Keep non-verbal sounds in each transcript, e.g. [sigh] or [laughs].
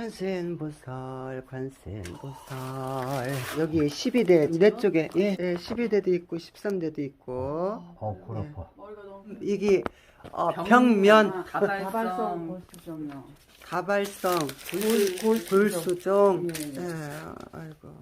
관세음보살, 관세음보살. 여기 12대, 내 쪽에, 예, 예 12대도 있고, 13대도 있고. 어, 골 아파. 머리가 너무 이게, 어, 병면, 가발성 가발성 골수정이요. 가발성, 골- 골수종. 예. 예, 아이고.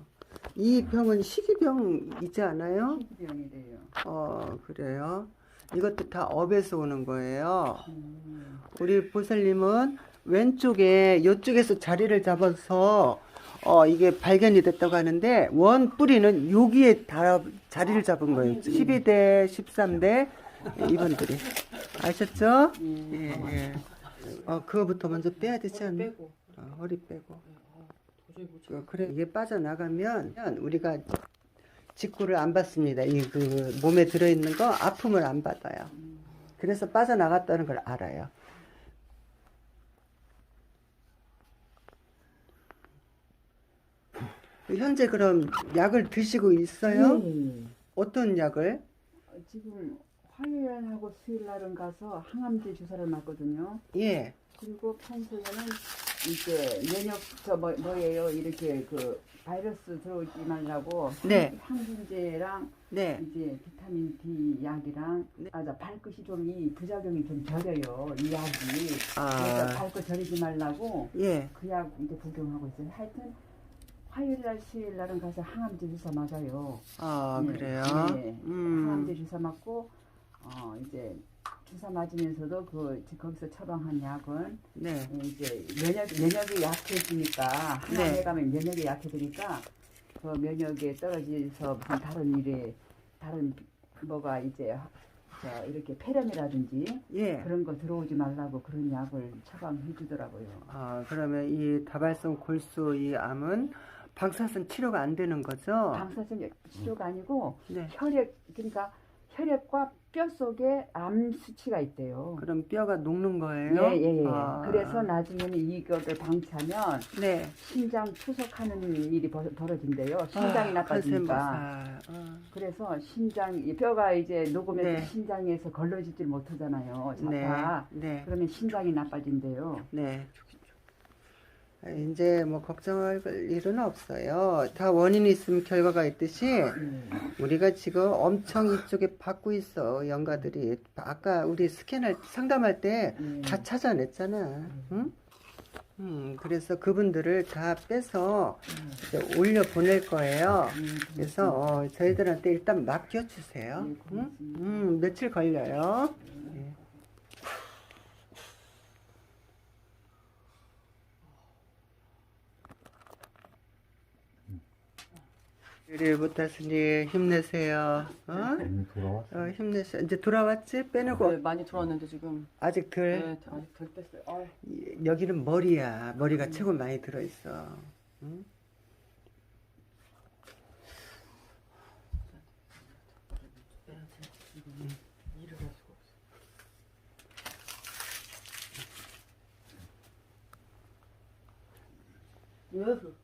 이 병은 희귀병이지 않아요? 희귀병이래요. 어, 그래요. 이것도 다 업에서 오는 거예요. 음. 우리 보살님은 왼쪽에 이쪽에서 자리를 잡아서 어 이게 발견이 됐다고 하는데 원 뿌리는 여기에 다 자리를 잡은 거예요. 12대, 13대 이분들이 아셨죠? 예, 예. 어 그거부터 먼저 빼야 되지 않나? 어, 허리 빼고. 어, 도저히 못 그, 그래 이게 빠져나가면 우리가 직구를 안 받습니다. 이 그 몸에 들어있는 거 아픔을 안 받아요. 그래서 빠져나갔다는 걸 알아요. 현재 그럼 약을 드시고 있어요? 예. 어떤 약을? 지금 화요일하고 수요일 날은 가서 항암제 주사를 맞거든요. 예. 그리고 평소에는 이제 면역 저 뭐, 뭐예요 이렇게 그 바이러스 들어오지 말라고 네. 항균제랑 네. 이제 비타민 D 약이랑 네. 아자 발끝이 좀 이 부작용이 좀 덜해요 이 약이 아. 그래서 발끝 저리지 말라고 예. 그 약 이제 복용하고 있어요. 하여튼 화요일 날 수요일 날은 가서 항암제 주사 맞아요. 아, 네, 그래요? 네. 음. 항암제 주사 맞고 어 이제 주사 맞으면서도 그 거기서 처방한 약은 네. 이제 면역 면역이 약해지니까 항암에 네. 가면 면역이 약해지니까 그 면역에 떨어져서 무슨 다른 일에 다른 뭐가 이제 저 이렇게 폐렴이라든지 예. 그런 거 들어오지 말라고 그런 약을 처방해 주더라고요. 아, 그러면 이 다발성 골수 이 암은 방사선 치료가 안 되는 거죠? 방사선 치료가 아니고 네. 혈액 그러니까 혈액과 뼈 속에 암 수치가 있대요. 그럼 뼈가 녹는 거예요? 예 예 예. 아. 그래서 나중에는 이거를 방치하면 네. 심장 투석하는 일이 벌- 벌어진대요. 심장이 나빠지니까. 컨센버살. 어. 그래서 심장 이 뼈가 이제 녹으면서 네. 심장에서 걸러지질 못하잖아요. 네. 자파. 네. 그러면 심장이 나빠진대요. 네. 아, 이제 뭐 걱정할 일은 없어요. 다 원인이 있으면 결과가 있듯이 네. 우리가 지금 엄청 이쪽에 받고 있어 연가들이 아까 우리 스캔할 상담할 때 네. 다 찾아냈잖아. 응? 음, 그래서 그분들을 다 빼서 이제 올려 보낼 거예요. 네, 그래서 어, 저희들한테 일단 맡겨주세요. 네, 응? 음, 며칠 걸려요. 네. 일부터 스님 힘내세요. 어? 돌아왔어. 어, 힘내세요. 이제 돌아왔지? 빼내고 네, 많이 들어왔는데 지금 아직 덜. 네, 아직 덜 뺐어요. 아, 이- 여기는 머리야. 머리가 최고 많이 들어있어. 응? 일을 할 수가 없어. 으흐.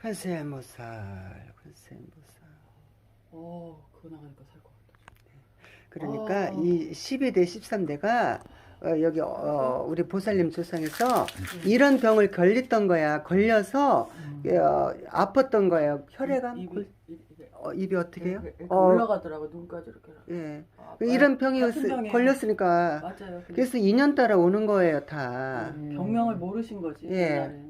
관세음보살, 관세음보살. 어, 그거 나가니까 살 것 같다. 그러니까 어. 이 12대, 13대가 어, 여기 어, 우리 보살님 조상에서 이런 병을 걸렸던 거야. 걸려서 어, 아팠던 거예요. 혈액암? 입이, 골- 입, 어, 입이 어떻게 해요? 이렇게 어, 올라가더라고 눈까지 이렇게. 예. 아, 이런 병이 같은 병이에요. 걸렸으니까 맞아요. 근데 그래서 2년 따라 오는 거예요, 다. 네. 병명을 모르신 거지. 예. 옛날에.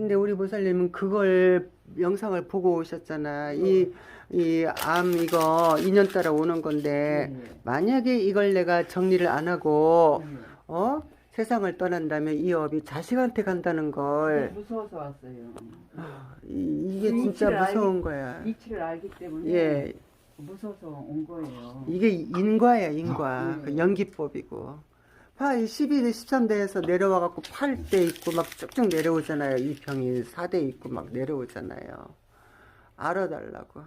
근데 우리 보살님은 그걸 영상을 보고 오셨잖아. 이, 이 암 이거 2년 따라 오는 건데, 네. 만약에 이걸 내가 정리를 안 하고, 네. 어? 세상을 떠난다면 이 업이 자식한테 간다는 걸, 무서워서 왔어요. 이, 이게 그 진짜 이치를 무서운 거야. 이치를 알기 때문에 예, 무서워서 온 거예요. 이게 인과야, 인과. 네. 그 연기법이고. 봐, 이 12대, 13대에서 내려와 갖고 8대 있고 막 쭉쭉 내려오잖아요. 이 병이 4대 있고 막 내려오잖아요. 알아달라고.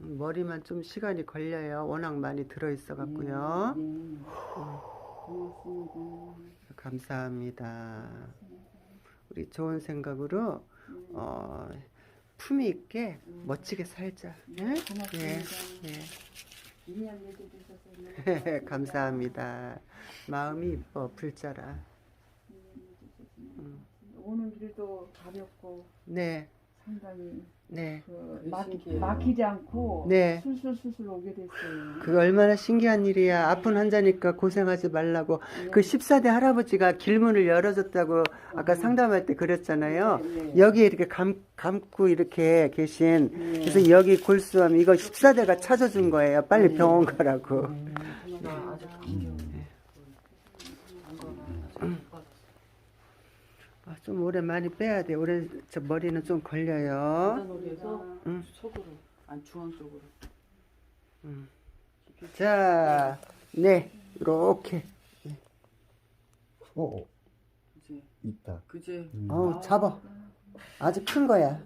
음, 머리만 좀 시간이 걸려요. 워낙 많이 들어있어 갖고요. 네, 네. 고맙습니다. 감사합니다. 우리 좋은 생각으로, 어, 품위 있게 멋지게 살자. 예? 고맙습니다. 예, 예. 맺어주셔서 [laughs] 감사합니다. 마음이 이뻐 불자라. 오는 길도 가볍고 네, 상당히 네. 그 그게 막, 신기해요. 막히지 않고 네. 술술술술 오게 됐어요. 그 얼마나 신기한 일이야. 아픈 환자니까 고생하지 말라고. 그 14대 할아버지가 길문을 열어줬다고 아까 상담할 때 그랬잖아요. 네. 여기 이렇게 감, 감고 이렇게 계신. 네. 그래서 여기 골수암 이거 14대가 찾아준 거예요. 빨리 병원 가라고. 나 아직 감겨. 안 가봐. 아직 못 받았어. 아, 좀 오래 많이 빼야 돼. 오래 저 머리는 좀 걸려요. 계단놀이에서 응. 속으로, 안 중앙 쪽으로. 자, 네, 이렇게. 어, 어, 이제 있다. 그제 음. 어, 잡아. 아주 큰 거야.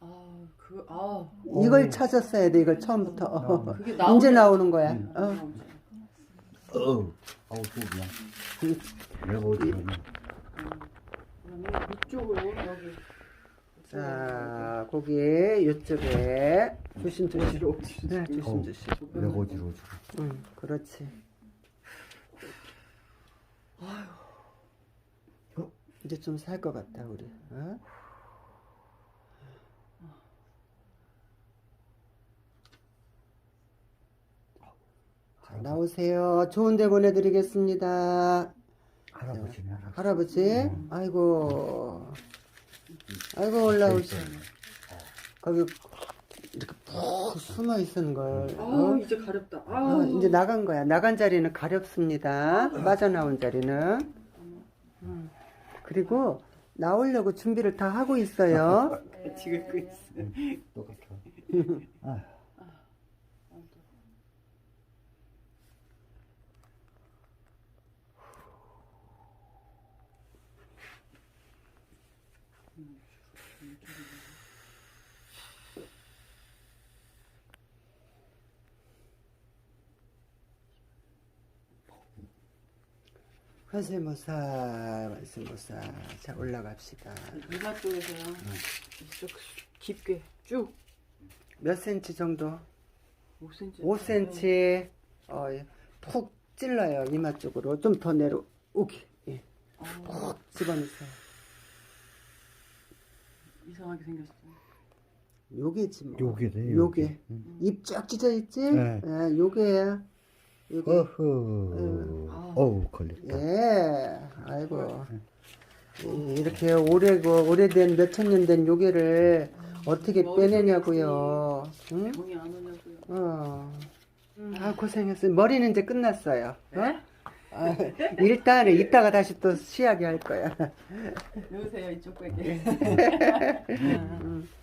아, 그, 아, 이걸 찾았어야 돼. 이걸 처음부터. 그게 이제 나오네. 나오는 거야. 음. 어. 어, 아우 또 그냥 내가 어디 가냐? 그러면 이쪽으로 여기. 자, 거기 이쪽에 조심 조심. 어디로 어디로. 네, 조심 어. 조심. 내가 어디로 지 응, 그렇지. 어? 이제 좀 살 것 같다 우리. 어? 자, 나오세요. 좋은 데 보내드리겠습니다. 할아버지네 할아버지. 할아버지, 아이고, 아이고 올라오시. 거기 이렇게 푹 숨어 있는 걸. 아, 어? 이제 가렵다. 아, 어, 이제 나간 거야. 나간 자리는 가렵습니다. 빠져나온 자리는. 음. 그리고 나오려고 준비를 다 하고 있어요. [laughs] 지금 그 있어. 똑같아. [laughs] 아, 관세모사, 관세모사. 자, 올라갑시다. 이마 쪽에서요. 이쪽 깊게 쭉 몇 센치 정도? 5cm. 5cm. 어, 예. 푹 찔러요. 이마 쪽으로. 좀 더 내려오게. 예. 아, 푹 집어넣으세요. 이상하게 생겼어. 요게지 뭐. 요게 돼. 요게. 응. 입쫙 찢어 있지? 네. 예, 요게야. 요게. 어허. 아. 어우 걸렸다. 예, 아이고. 이- 이렇게 오래고, 오래된 몇천 년 된 요괴를 어떻게 빼내냐고요. 응? 어. 아, 고생했어요. 머리는 이제 끝났어요. 어? 네? 아, 일단은 이따가 다시 또 시하게 할 거야. 여보세요 이쪽 베개.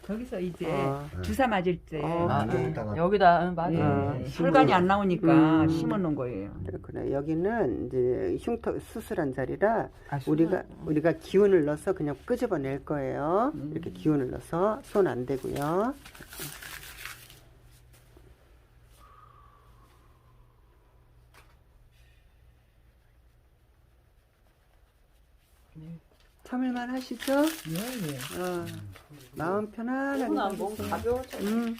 거기서 이제 어. 주사 맞을 때 어. 아, 네. 네. 여기다 응, 맞아. 예, 아, 혈관이 안 나오니까 음. 심어 놓은 거예요. 그렇구나. 여기는 이제 흉터 수술한 자리라 아. 우리가 우리가 기운을 넣어서 그냥 끄집어낼 거예요. 이렇게 기운을 넣어서 손 안 대고요. 참을만 하시죠? 예, 예. 어, 마음 편안하게. 안몸 해주세요. 가벼워져. 음.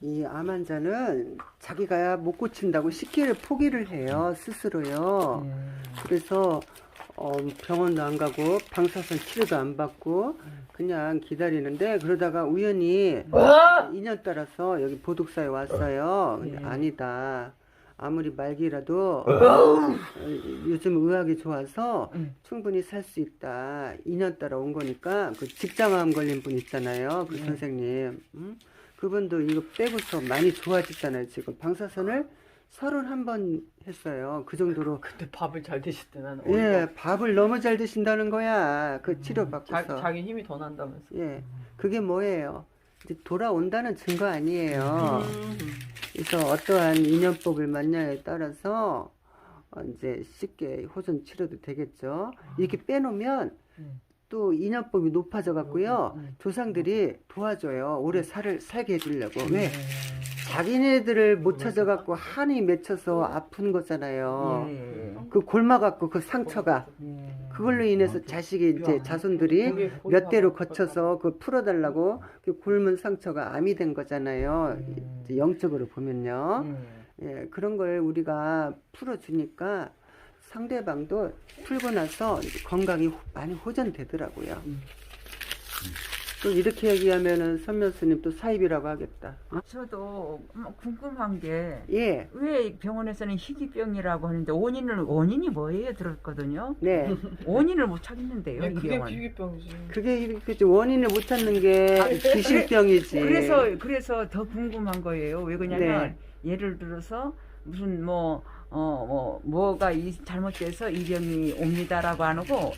이암 환자는 자기가 못 고친다고 쉽게 포기를 해요 스스로요. 그래서 어, 병원도 안 가고 방사선 치료도 안 받고 그냥 기다리는데 그러다가 우연히 인연 따라서 여기 보독사에 왔어요. 근데 아니다. 아무리 말기라도 어, 요즘 의학이 좋아서 충분히 살 수 있다. 인연 따라 온 거니까 그 직장암 걸린 분 있잖아요. 그 선생님. 음? 그분도 이거 빼고서 많이 좋아졌잖아요. 지금 방사선을 서른 한번 했어요. 그 정도로 [laughs] 근데 밥을 잘 드실 때 나는. 예, 밥을 너무 잘 드신다는 거야. 그 치료 자, 받고서. 자 기 힘이 더 난다면서. 예, 그게 뭐예요? 이제 돌아온다는 증거 아니에요. 음. 그래서 어떠한 인연법을 만냐에 따라서 어, 이제 쉽게 호전 치료도 되겠죠. 이렇게 빼놓으면 음. 또 인연법이 높아져 갖고요. 음, 음. 조상들이 도와줘요. 오래 살을 살게 해주려고. 왜? 자기네들을 못 찾아갖고 한이 맺혀서 아픈 거잖아요. 예, 예. 그그 골마갖고 그 상처가 예. 그걸로 인해서 자식이 이제 자손들이 몇 대로 거쳐서 그 풀어달라고 그 굶은 상처가 암이 된 거잖아요. 이제 영적으로 보면요. 예. 예, 그런 걸 우리가 풀어주니까 상대방도 풀고 나서 건강이 호- 많이 호전되더라고요. 음. 또 이렇게 얘기하면은 선묘스님 또 사입이라고 하겠다. 어? 저도 뭐 궁금한 게 예, 왜 병원에서는 희귀병이라고 하는데 원인을 원인이 뭐예요 들었거든요. 네. [laughs] 원인을 못 찾겠는데요 네, 이 그게 병원. 비비병이지. 그게 이렇게 원인을 못 찾는 게 귀신병이지. 그래서 그래서 더 궁금한 거예요. 왜 그러냐면 네. 예를 들어서 무슨 뭐 어 뭐 뭐가 이 잘못돼서 이 병이 옵니다라고 안 하고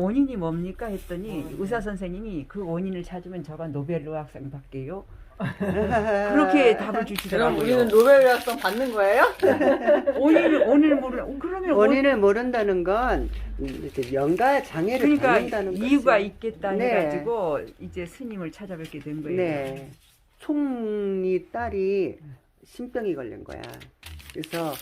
원인이 뭡니까 했더니 어, 네. 의사 선생님이 그 원인을 찾으면 저가 노벨 의학상 받게요. [laughs] 그렇게 답을 그럼 주시더라고요. 우리는 노벨의학상 받는 거예요? [laughs] 원인을 원인을 모르 그러면 원- 원인을 모른다는 건 이렇게 영가 장애를 그러니까 갖는다는 거지. 이유가 있겠다 네. 해가지고 이제 스님을 찾아뵙게 된 거예요. 네. 총리 딸이 신병이 걸린 거야. 그래서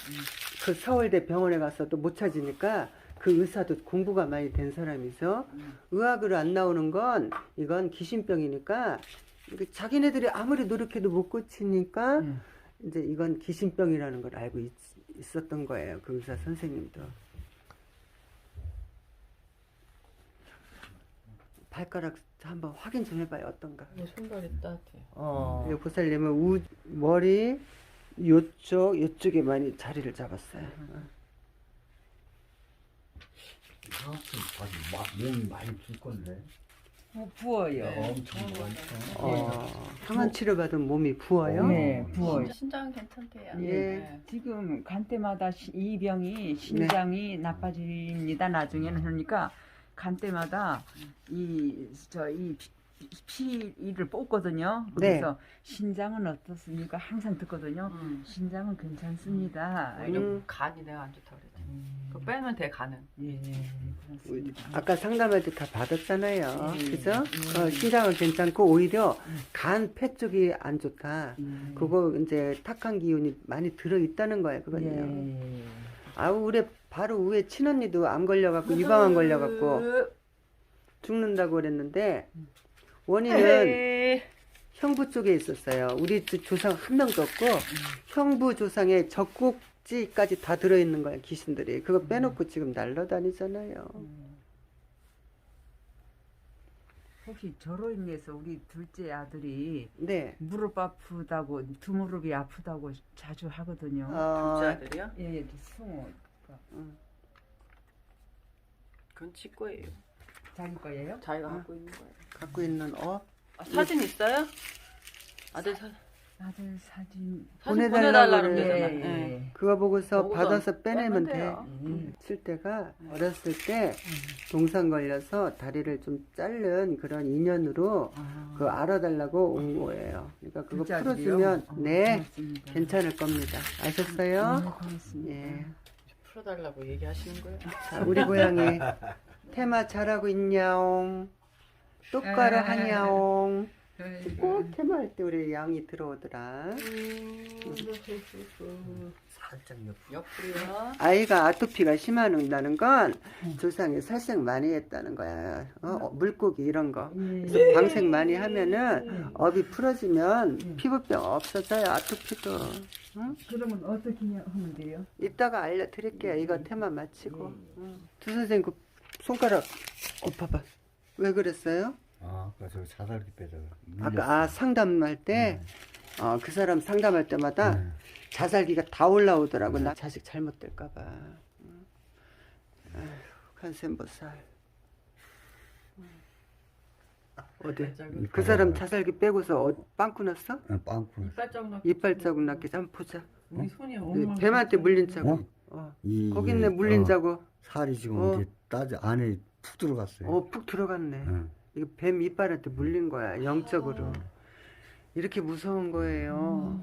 그 서울대 병원에 가서도 못 찾으니까 그 의사도 공부가 많이 된 사람이죠. 의학으로 안 나오는 건 이건 귀신병이니까 자기네들이 아무리 노력해도 못 고치니까 음. 이제 이건 귀신병이라는 걸 알고 있, 있었던 거예요. 그 의사 선생님도. 발가락 한번 확인 좀 해봐요. 어떤가. 내 손발이 따뜻해. 어. 보살님은 우, 머리 요쪽 요쪽에 많이 자리를 잡았어요. 아 무튼 아주 막 몸이 많이 붓 건데. 부, 부어요. 엄청 많죠. 어, 항암 치료 받은 몸이 부어요. 네, 부어요. 신장 괜찮대요. 예. 네. 지금 간 때마다 시- 이 병이 신장이 나빠집니다. 나중에는 그러니까 간 때마다 이 저 이 피를 뽑거든요. 네. 그래서 신장은 어떻습니까? 항상 듣거든요. 음. 신장은 괜찮습니다. 음. 오히려 간이 내가 안 좋다 그랬지. 그거 빼면 돼 간은. 예, 그렇습니다. 아까 상담할 때 다 받았잖아요. 예. 그죠? 예. 어, 신장은 괜찮고 오히려 간 폐 쪽이 안 좋다. 예. 그거 이제 탁한 기운이 많이 들어 있다는 거예요. 그건요. 예. 아우 우리 바로 위에 친언니도 암 걸려갖고 유방암 걸려갖고 죽는다고 그랬는데 원인은 에이. 형부 쪽에 있었어요. 우리 조- 조상 한 명도 없고 형부 조상에 젖 꼭지까지 다 들어있는 거야 귀신들이. 그거 빼놓고 지금 날라다니잖아요. 혹시 저로 인해서 우리 둘째 아들이 네. 무릎 아프다고 두 무릎이 아프다고 자주 하거든요. 어, 부자들이요? 예, 예, 승호 그건 지 거예요. 자기 거예요? 자기가 갖고 있는 거예요. 갖고 있는 어 아, 사진 있어요? 아들 사, 아들 사진 사진 보내달라고 보내달라 그래. 그러잖아. 예, 예. 예. 그거 보고서 보고서 받아서 빼내면 빼면 돼. 돼요. 음. 칠 때가 어렸을 때 동상 걸려서 다리를 좀 자른 그런 인연으로 아, 그거 알아달라고 온 거예요. 그러니까 그거 아들이요? 풀어주면 어, 네 고맙습니다. 괜찮을 겁니다. 네, 아셨어요? 고맙습니다. 예. 풀어달라고 얘기하시는 거예요? 자, 우리 고양이 테마 잘하고 있냐옹 똑바로 하냐옹 꼭 테마 할 때 우리 양이 들어오더라 살짝 옆. 옆으로요. 아이가 아토피가 심하다는 건 조상이 살색 많이 했다는 거야 어, 어, 물고기 이런 거 그래서 방생 많이 하면은 업이 풀어지면 피부병 없어져요 아토피도 응? 그러면 어떻게 하면 돼요? 이따가 알려드릴게요 이거 테마 마치고 응. 두 선생님 그 손가락 어 봐봐 왜 그랬어요? 아, 아까 저 자살기 빼다가. 아까 아, 상담할 때, 어, 그 사람 상담할 때마다 네. 자살기가 다 올라오더라고. 나 자식 잘못될까봐. 응. 아휴, 간센보살. 어디? 그 사람 자살기 빼고서 어, 빵꾸 났어? 어, 빵꾸. 이빨 나. 이빨 자국 났게 한번 보자. 우리 손이 네, 엉망. 뱀한테 물린 자국. 어? 어. 이 거기 있네 물린 어, 자국. 살이 지금 어. 이렇게 따져 안에 푹 들어갔어요. 어, 푹 들어갔네. 응. 이거 뱀 이빨한테 물린 거야, 영적으로. 이렇게 무서운 거예요.